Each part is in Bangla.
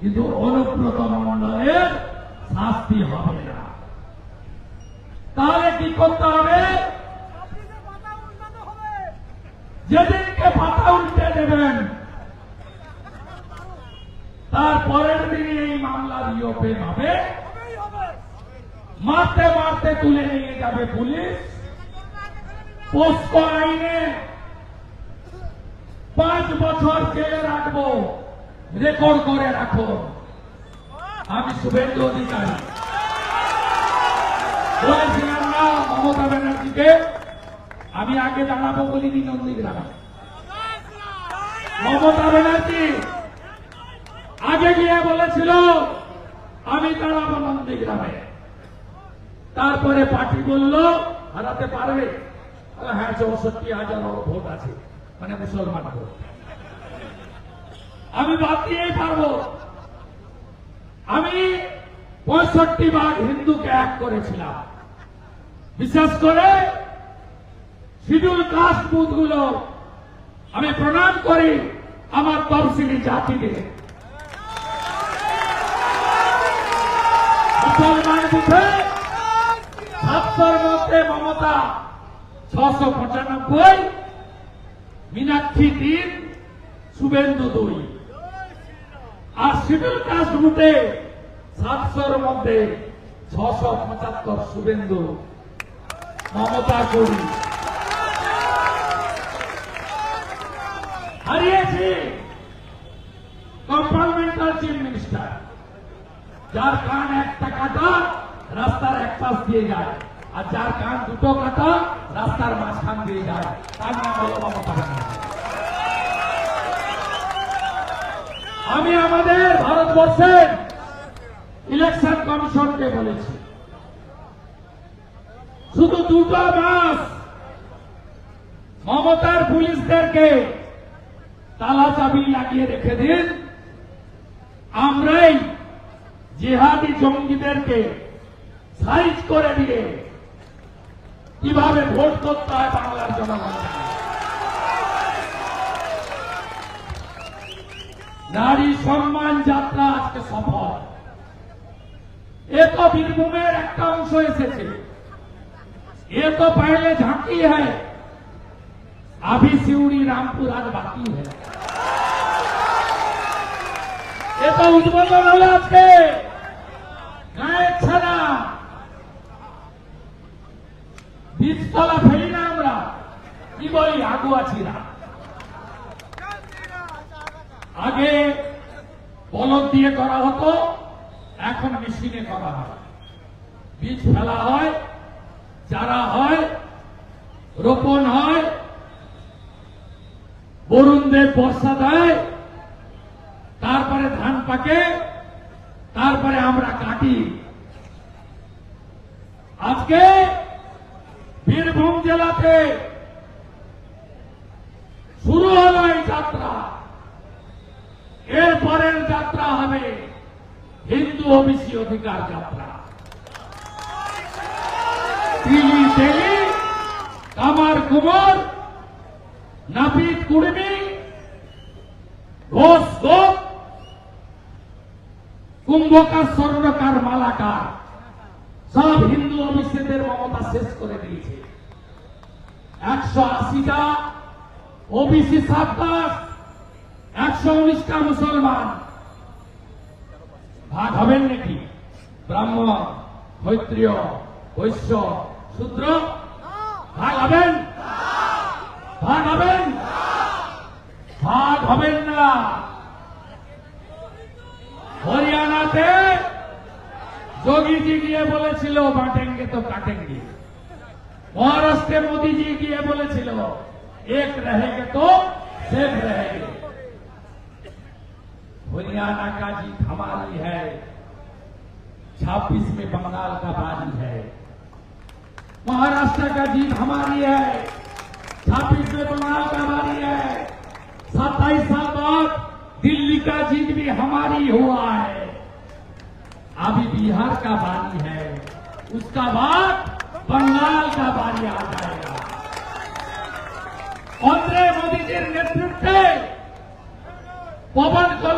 কিন্তু অনুব্রত মন্ডলের শাস্তি হবে না। তাহলে কি করতে হবে? যেদিনকে পাতা উল্টে দেবেন, তার পরের দিনই এই মামলা রিওপেন হবে। মারতে মারতে তুলে নিয়ে যাবে পুলিশ। পোস্কো আইনে পাঁচ বছর জেলে রাখব। রেকর্ড করে রাখো। আমি শুভেন্দু অধিকারী। মমতা ব্যানার্জিকে আমি আগে দাঁড়াবো বলিনি নন্দীগ্রামে মমতা ব্যানার্জি আগে গিয়ে বলেছিল, আমি দাঁড়াবো নন্দীগ্রামে তারপরে পার্টি বলল, হারাতে পারবে? হ্যাঁ চৌষট্টি হাজার ভোট আছে। মানে মুসলমান ভোট। আমি বাদ দিয়েই পারব। আমি পঁয়ষট্টি ভাগ হিন্দুকে এক করেছিলাম। বিশেষ করে শিডিউল কাস্ট বুথগুলো, আমি প্রণাম করি আমার তফসিলি জাতিকে। মুসলমান বুথে সাতশোর মধ্যে মমতা ছশো পঁচানব্বই, মীনাক্ষী তিন, শুভেন্দু দুই। শিডিউল কাস্ট বুথে সাতশোর মধ্যে ছশো পঁচাত্তর শুভেন্দু। মমতা করি। হারিয়েছি কম্পার্টমেন্টাল চিফ মিনিস্টার, যার কান একটা কাটা রাস্তার এক পাশ দিয়ে যায়, আর যার কান দুটো কাটা, রাস্তার মাঝখান দিয়ে যায়। তার নাম হলো মমতা ব্যানার্জি। আমি আমাদের ভারতবর্ষের ইলেকশন কমিশনকে বলেছি। শুধু দুটো মাস মমতার পুলিশদেরকে তালা চাবি লাগিয়ে রেখে দিন। আমরাই জেহাদি জঙ্গিদেরকে সাইজ করে দিয়ে কীভাবে ভোট করতে হয় বাংলার জনগণ নারী সম্মান যাত্রা আজকে সফল এ তো বীরভূমের একটা অংশ এসেছে এ তো पहले झांकी है अभी सिवड़ी रामपुर आज बाकी है এ তো উদ্বোধন হলো আজকে গায়ের ছাড়া বীজতলা ফেলি না আমরা কি বলি আগুয়া ছিড়া আগে বলদ দিয়ে করা হতো, এখন মেশিনে করা হয়। বীজ ফেলা হয়, চারা হয়, রোপণ হয়, বরুণদের বর্ষা দেয়, তারপরে ধান পাকে, তারপরে আমরা কাটি। আজকে বীরভূম জেলাতে শুরু হলো এই যাত্রা। পরের যাত্রা হবে হিন্দু ওবিসি অধিকার যাত্রা। তেলি কামার কুমার, নাপিত কুড়মি, ঘোষ গোপ, কুম্ভকার স্বর্ণকার মালাকার সব হিন্দু অভিষেকের মমতা শেষ করে দিয়েছে। একশো আশিটা ওবিসি সাতটাস একশো উনিশটা মুসলমান। ভাগ হবেন নাকি? ব্রাহ্মণ, ক্ষত্রিয়, বৈশ্য ভাগ হবেন? ভাগ হবেন? ভাগ হবেন না। হরিয়ানাতে যোগীজি গিয়ে বলেছিল, বাটেঙ্গে তো কাটেঙ্গে। মহারাষ্ট্রে মোদীজি গিয়ে বলেছিল, এক রহেগে তো সেফ রেহে हरियाणा का जीत हमारी है। छब्बीस में बंगाल का बाजी है। महाराष्ट्र का जीत हमारी है। छब्बीस में बंगाल का बाजी है। सत्ताईस साल बाद दिल्ली का जीत भी हमारी हुआ है। अभी बिहार का बाजी है। उसका बाद बंगाल का बाजी आ जाएगा। और मोदी जी नेतृत्व पवन कल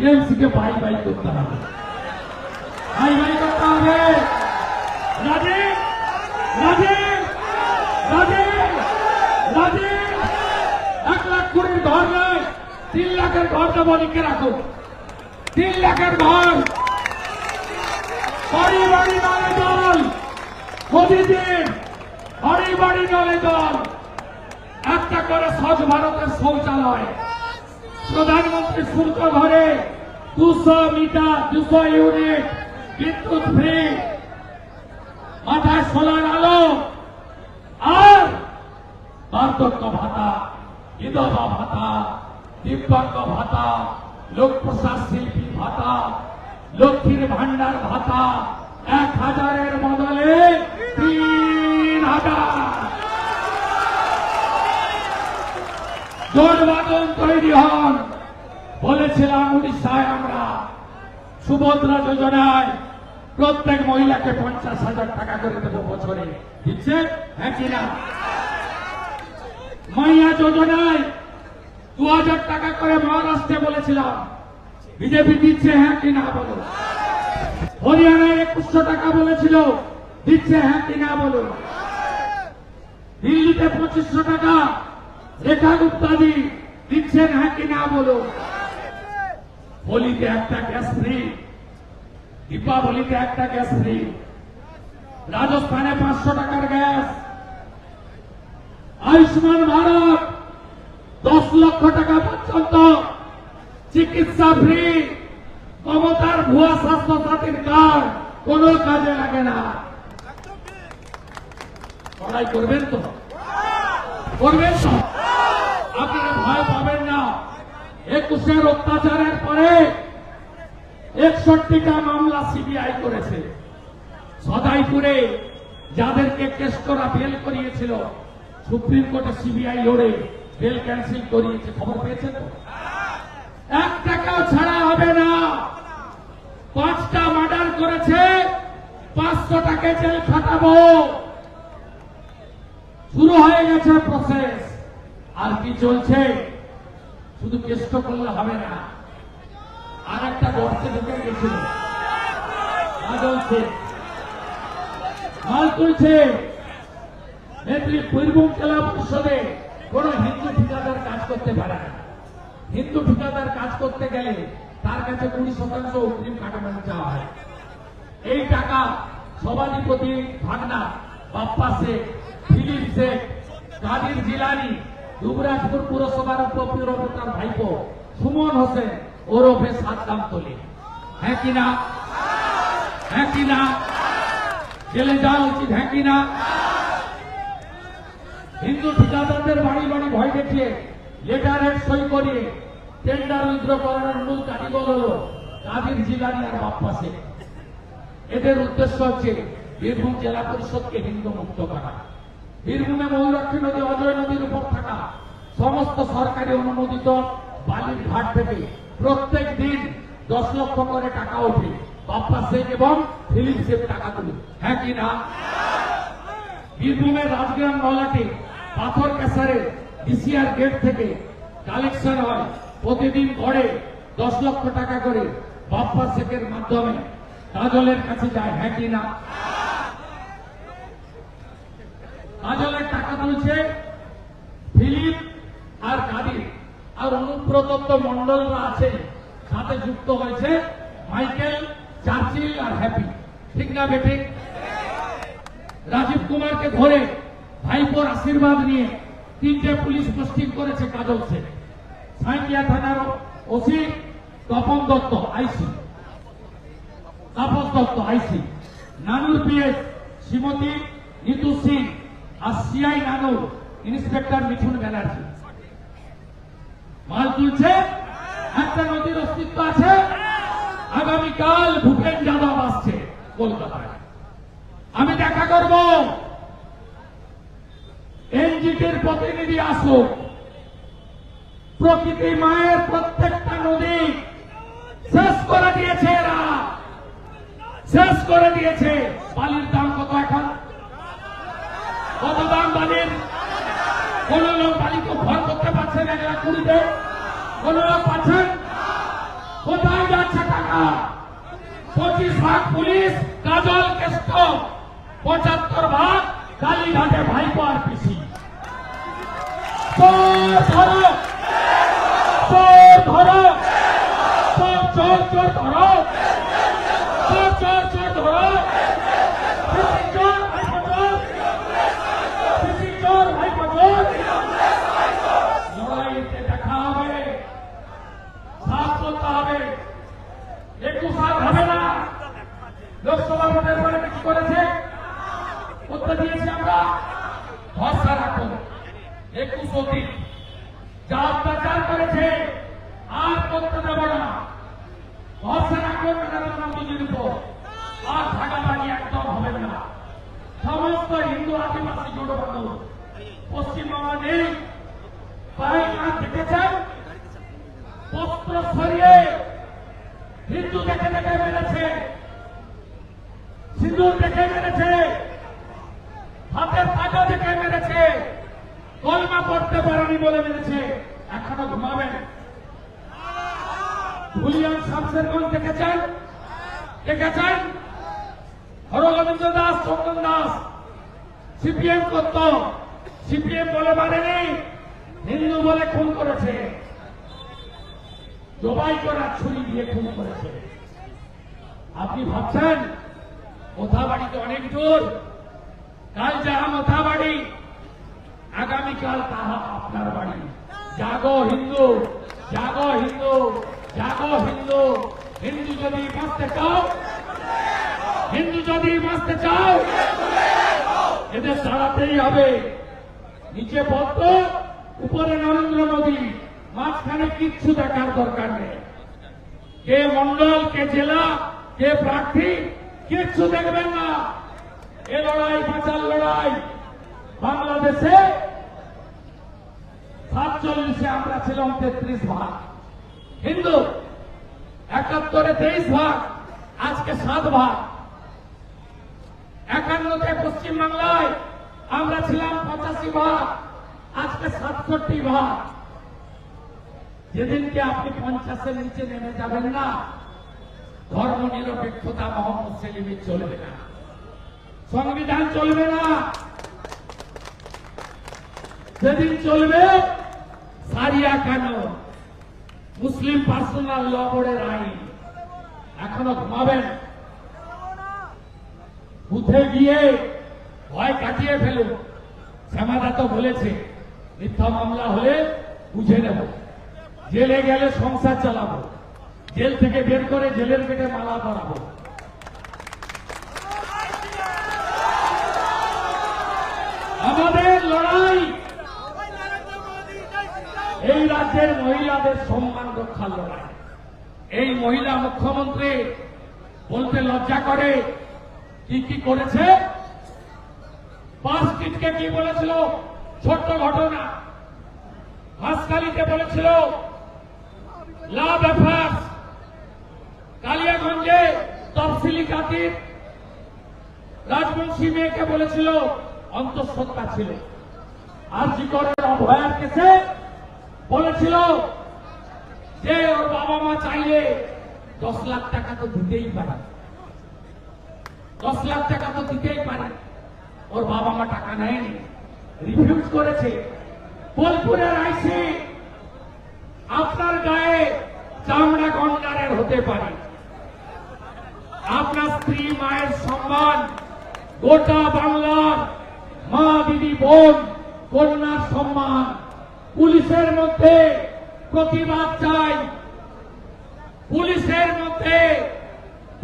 টিএমসিকে বাই বাই করতে হবে। বাই বাই করতে হবে। এক লাখ কোটির ঘর নয় তিন লাখের ঘর দেবো লিখে রাখো। তিন লাখের ঘর। বাড়ি বাড়ি নলে জল। মোদিজির বাড়ি বাড়ি নলে জল। একটা করে স্বচ্ছ ভারতের শৌচালয়। প্রধানমন্ত্রী শুল্ক ঘরে দুশো মিটার, দুশো ইউনিট বিদ্যুৎ ফ্রি। মাথায় সোলার আলো আর বার্ধক্য ভাতা, বিধবা ভাতা, দিব্যাঙ্গ ভাতা, লোক প্রসাদ শিল্পী ভাতা, লক্ষ্মীর ভান্ডার ভাতা, এক হাজারের বদলে তিন হাজার। জোট বাদন তৈরি হন বলেছিলাম উড়িষ্যায় আমরা সুভদ্রা যোজনায় প্রত্যেক মহিলাকে পঞ্চাশ হাজার টাকা করে দেবো বছরে। দিচ্ছে? হ্যাঁ মাইয়া যোজনায় দু হাজার টাকা করে মহারাষ্ট্রে বলেছিলাম। বিজেপি দিচ্ছে হ্যাঁ কি না বলো? হরিয়ানায় একুশশো টাকা বলেছিল, দিচ্ছে হ্যাঁ কি না বলো? দিল্লিতে পঁচিশশো টাকা রেখা গুপ্তাদি দিচ্ছেন হ্যাঁ কি না বলো হোলিতে একটা গ্যাস ফ্রি দীপাবলিতে একটা গ্যাস ফ্রি রাজস্থানে পাঁচশো টাকার গ্যাস। আয়ুষ্মান ভারত, দশ লক্ষ টাকা পর্যন্ত চিকিৎসা ফ্রি। মমতার ভুয়া স্বাস্থ্য সাথীর কার্ড কোন কাজে লাগে না। লড়াই করবেন তো? করবেন তো? আপনারা ভয় পাবেন না। একুশের অত্যাচারের পরে একষট্টিটা মামলা সিবিআই করেছে। সদাইপুরে যাদেরকে কেস করা বেল করিয়েছিল, সুপ্রিম কোর্টে সিবিআই লড়ে বেল ক্যান্সেল করিয়েছে। খবর পেয়েছেন এক টাকাও ছাড়া হবে না। পাঁচটা মার্ডার করেছে পাঁচশো টাকা জেল খাটাবো। শুরু হয়ে গেছে প্রসেস আর কি চলছে? শুধু কেষ্ট করলে হবে না। আর একটা গর্তে ঢুকে গেছিল। মাল তুলছে। বীরভূম জেলা পরিষদে কোন হিন্দু ঠিকাদার কাজ করতে পারে না। হিন্দু ঠিকাদার কাজ করতে গেলে তার কাছে কুড়ি শতাংশ অগ্রিম চাওয়া হয়। এই টাকা সভাধিপতি ভাগনা বাপ্পা শেখ, ফিলিপ শেখ, কাদির জিলানি দুবরাজপুর পুরসভার উপপুরতার ভাইপো সুমন হোসেন ওরফে সাদ্দাম তলি। হ্যাঁ কিনা হ্যাঁ কিনা জেলে যাওয়া উচিত হ্যাঁ কিনা হিন্দু ঠিকাদারদের বাড়ি বাড়ি ভয় দেখিয়ে লেটারের সই করিয়ে টেন্ডার করানোর মূল কারিগর হল কাদির জিলানি আর বাপ্পা এদের উদ্দেশ্য হচ্ছে বীরভূম জেলা পরিষদকে হিন্দু মুক্ত করা। বীরভূমে ময়ূরাক্ষী নদী অজয় নদীর উপর থাকা সমস্ত সরকারি অনুমোদিত বালির ঘাট থেকে প্রত্যেক দিন দশ লক্ষ করে টাকা ওঠে। বাপ্পা শেখ এবং ফিলিপ শেখ টাকা তুলে। হ্যাঁ কি না? বীরভূমের রাজগ্রাম নলাটি পাথর ক্যাসারে ডিসিআর গেট থেকে কালেকশন হয়। প্রতিদিন গড়ে দশ লক্ষ টাকা করে বাপ্পা শেখের মাধ্যমে। কাজলের কাছে যায় হ্যাঁ কি না? কাজলের টাকা তুলছে ফিলিপ আর কাদির আর অনুব্রতত্ব মন্ডলরা আছে, সাথে যুক্ত হয়েছে মাইকেল চার্চিল আর হ্যাপি। ঠিক না বেঠিক রাজীব কুমারকে ধরে ভাইপোর আশীর্বাদ নিয়ে তিনটে পুলিশ পোস্টিং করেছে কাজল সেন সাঁইকিয়া থানার OC Tapan Dutta, IC. Tapas Dutta, IC. Nanoor PS Shrimati Nitu Singh আর সিআই নানুর, ইন্সপেক্টর মিঠুন ব্যানার্জি। মাল তুলছে, একটা নদীর অস্তিত্ব আছে। আগামীকাল ভূপেন যাদব আসছে কলকাতায়। আমি দেখা করব। এনজিটির প্রতিনিধি আসুক। প্রকৃতি মায়ের প্রত্যেকটা নদী শেষ করে দিয়েছে এরা। শেষ করে দিয়েছে। বালির দাম কত এখন? কত দাম বালির? কোন লোক বালিকে ভর করতে পারছেন এক লাখ কুড়িতে। কোন লোক পাচ্ছেন? কোথায় যাচ্ছে টাকা? পঁচিশ ভাগ পুলিশ, কাজল কেষ্ট, পঁচাত্তর ভাগ কালীঘাটে ভাইপো আর পিসি। চোর ধরো! ধরো! চোর চোর ধরো চোর চোর চোর ধরো পিসি চোর ভাইপো চোর পিসি চোর ভাইপো চোর লড়াইতে দেখা হবে সাফ করতে হবে একুশ আর হবে না লোকসভা ভোটের পরে কি করেছে করতে দিয়েছি আমরা ভরসা রাখুন একুশ অতীত যা অত্যাচার করেছে আর করতে দেব না ভরসা রাখুন নরেন্দ্র মোদীর উপর আর ভাগাভাগি একদম হবে না সমস্ত হিন্দু আদিবাসী জোট বান্ধব পশ্চিমবঙ্গ নেই পায়না দেখেছেন বস্ত্র সরিয়ে হিন্দু দেখে দেখে মেরেছে সিঁদুর দেখে মেরেছে হাতের টাকা দেখে মেরেছে কলমা পড়তে পারেনি বলে মেরেছে এখনও ঘুমাবেন ধুলিয়ান শামসেরগঞ্জ দেখেছেন দেখেছেন হরগোবিন্দ দাস, চন্দন দাস। সিপিএম করত। সিপিএম বলে মানেনি হিন্দু বলে খুন করেছে। জবাই করা ছুরি দিয়ে খুন করেছে। আপনি ভাবছেন মোথাবাড়িতে অনেক দূর কাল যাহা মোথাবাড়ি আগামীকাল তাহা আপনার বাড়ি। জাগো হিন্দু জাগো হিন্দু জাগো হিন্দু। হিন্দু যদি বাঁচতে চাও, হিন্দু যদি বাঁচতে চাও, এদের দাঁড়াতেই হবে। নিচে পদ্ম উপরে নরেন্দ্র মোদী। মাঝখানে কিচ্ছু দেখার দরকার নেই। কে মন্ডল, কে জেলা, কে প্রার্থী, কিচ্ছু দেখবেন না। এ লড়াই বাঁচার লড়াই। বাংলাদেশে সাতচল্লিশে আমরা ছিলাম তেত্রিশ ভাগ। হিন্দু একাত্তরে তেইশ ভাগ, আজকে সাত ভাগ। একান্নতে পশ্চিমবাংলায় আমরা ছিলাম পঁচাশি ভাগ, আজকে সাতষট্টি ভাগ। যেদিনকে আপনি পঞ্চাশের নিচে নেমে যাবেন না ধর্ম নিরপেক্ষতা মোহাম্মদ সেলিমের চলবে না। সংবিধান চলবে না। যেদিন চলবে, সারিয়া কেন মুসলিম পার্সোনাল ল বোর্ডের আইন। এখনও ঘুমাবেন। বুথে গিয়ে ভয় কাটিয়ে ফেলুন। শ্যামাদা তো বলেছে, মিথ্যা মামলা হলে বুঝে নেব। জেলে গেলে সংসার চালাবো। জেল থেকে বের করে জেলের গেটে মালা পরাবো। এই রাজ্যের মহিলাদের সম্মান রক্ষার লড়াই। এই মহিলা মুখ্যমন্ত্রী বলতে লজ্জা করে, কি কি করেছে? পাঁচটিটকে কি বলেছিল? ছোট্ট ঘটনা। হাসকালিতে বলেছিল, লাভ অ্যাফেয়ার্স, কালিয়াগঞ্জে তফসিলি কাতির রাজবংশী মেয়েকে বলেছিল, অন্তঃসত্ত্বা ছিল। আর জি জিকরের অভয়ার কেসে বলেছিল যে ওর বাবা মা চাইলে দশ লাখ টাকা তো দিতেই পারে। দশ লাখ টাকা তো দিতেই পারে। ওর বাবা মা টাকা নেয়নি। রিফিউজ করেছে। বোলপুরের আইসি আপনার গায়ে চামড়া গন্ডারের হতে পারে। আপনার স্ত্রী মায়ের সম্মান, গোটা বাংলার মা দিদি বোন, কন্যার সম্মান পুলিশের মধ্যে প্রতিবাদ চাই। পুলিশের মধ্যে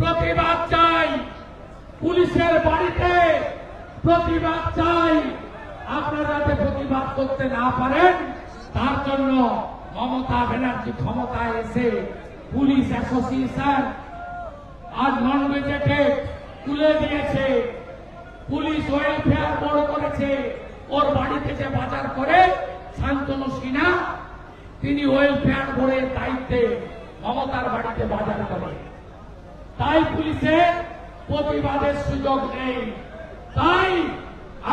প্রতিবাদ চাই। পুলিশের বাড়িতে প্রতিবাদ চাই। আপনারা যাতে প্রতিবাদ করতে না পারেন, তার জন্য মমতা ব্যানার্জি ক্ষমতায় এসে পুলিশ অ্যাসোসিয়েশন আর নন গেজেটেড তুলে দিয়েছে। পুলিশ ওয়েলফেয়ার বড় করেছে। ওর বাড়ি থেকে বাজার করে শান্তনু সিনহা তিনি ওয়েলফেয়ার বোর্ডের দায়িত্বে মমতার বাড়িতে বাজার করে। তাই পুলিশের প্রতিবাদের সুযোগ নেই। তাই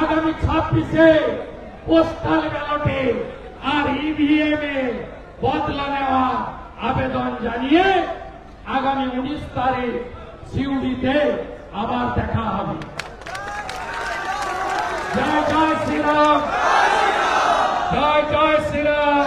আগামী ছাব্বিশে পোস্টাল ব্যালটে আর ইভিএম এ বদলা নেওয়া আবেদন জানিয়ে আগামী উনিশ তারিখ সিউড়িতে আবার দেখা হবে। জয় জয় শ্রীরাম। Jai Jai Sinai!